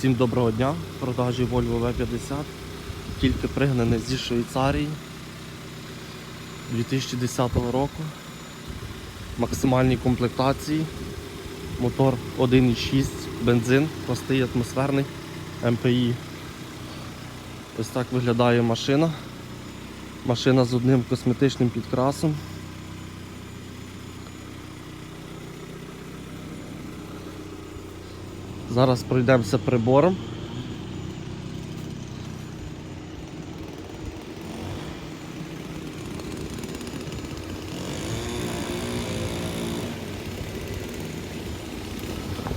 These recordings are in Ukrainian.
Всім доброго дня. Продажі Volvo V50. Тільки пригнаний зі Швейцарії 2010 року. Максимальній комплектації. Мотор 1.6, бензин, простий атмосферний МПІ. Ось так виглядає машина. Машина з одним косметичним підкрасом. Зараз пройдемося прибором.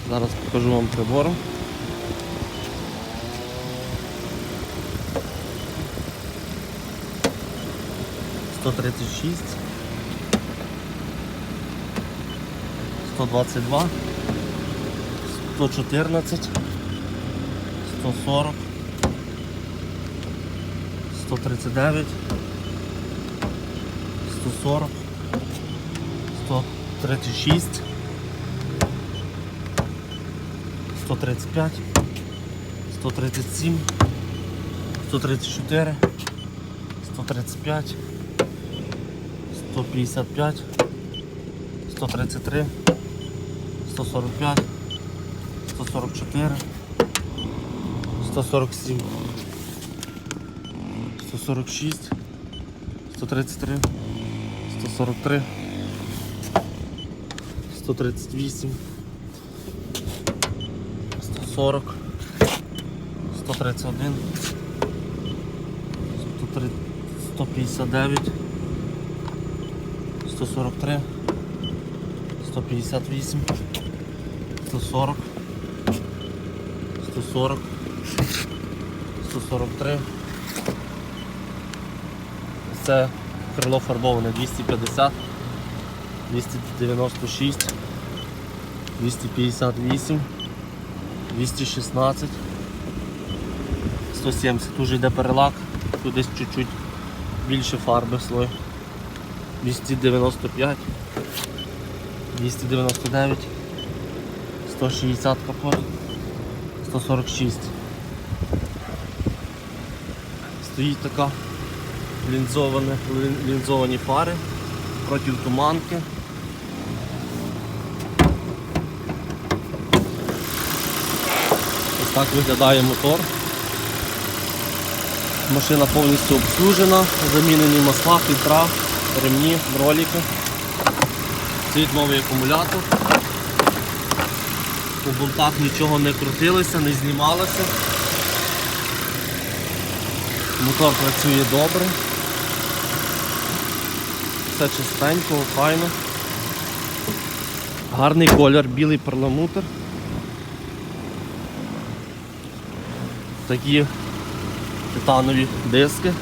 Зараз покажу вам прибором. Сто тридцять шість. Сто двадцять два. 114, 140, 139, 140, 136, 135, 137, 134, 135, 155, 133, 145, 144, 147, 146, 133, 143, 138, 140, 131, 103, 159, 143, 158, 140, 140, 143. Це крило фарбоване 250, 296, 258, 216, 170. Тут йде перелак, тут десь чуть-чуть більше фарби слой. 295, 299, 160 капот. 146. Стоїть така лінзована, лінзовані фари проти туманки. Ось так виглядає мотор. Машина повністю обслужена, замінені масла, фільтра, ремні, ролики. Стоїть новий акумулятор. По болтах нічого не крутилося, не знімалося. Мотор працює добре. Все чистенько, файно. Гарний колір, білий перламутр. Такі титанові диски.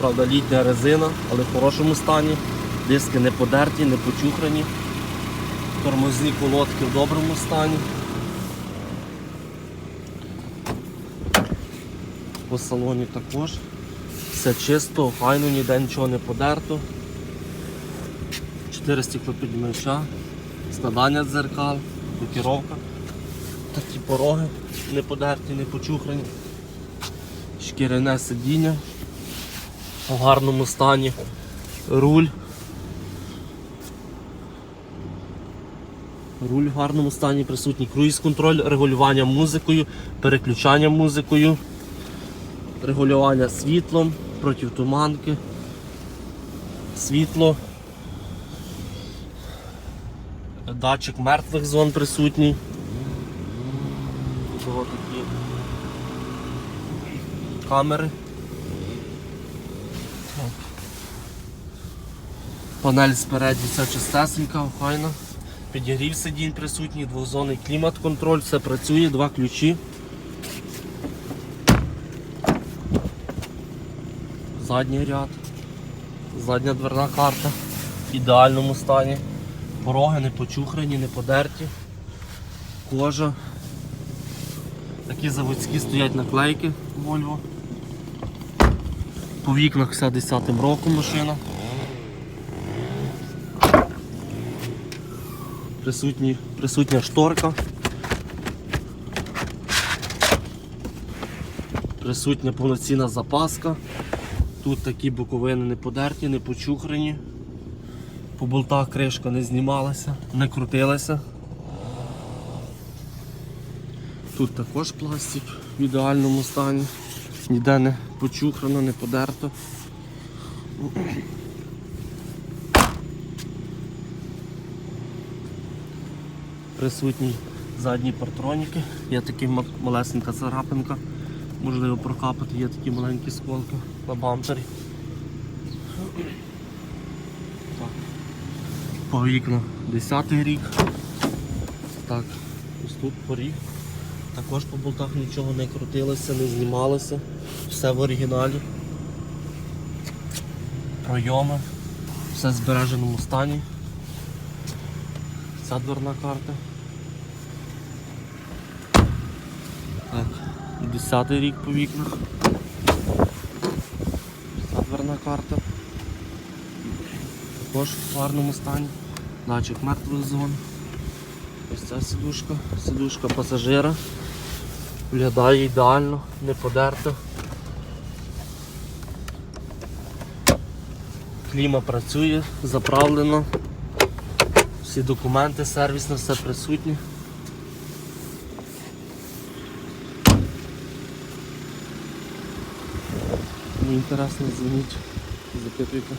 Правда, літня резина, але в хорошому стані. Диски не подерті, не почухрані. Тормозні колодки в доброму стані. По салоні також. Все чисто, файно, ніде нічого не подерто. Чотири стеклопідміча, складання дзеркал, блокіровка. Такі пороги не подерті, не почухрані. Шкіряне сидіння в гарному стані. Руль. Руль в гарному стані присутній. Круїз-контроль, регулювання музикою, переключання музикою регулювання світлом, протитуманки, світло, датчик мертвих зон присутній. Тут такі камери. Панель спереді вся чистесенька, охайна. Підігрів сидінь присутній, двозонний клімат-контроль, все працює, два ключі. Задній ряд, задня дверна карта в ідеальному стані. Пороги не почухрані, не подерті. Кожа. Такі заводські стоять наклейки Volvo. По вікнах вся 10 роком машина. Присутні, присутня шторка. Присутня повноцінна запаска. Тут такі боковини не подерті, не почухрані. По болтах кришка не знімалася, не крутилася. Тут також пластик в ідеальному стані. Ніде не почухрано, не подерто. Присутні задні партроніки. Є така ма- малесенька царапинка. Можливо прокапати, є такі маленькі сколки на бампері. По вікна 10 рік. Так, ось тут поріг. Також по болтах нічого не крутилося, не знімалося. Все в оригіналі. Пройоми. Все в збереженому стані. Ця дверна карта. Так, 10 рік по вікнах. Карта. Також в гарному стані. Датчик мертвих зон. Ось ця сидушка, сидушка пасажира. Виглядає ідеально, не подерто. Кліма працює, заправлено. Всі документи, сервісне, все присутнє. Мені інтересно, дзвоніть, запитуйте.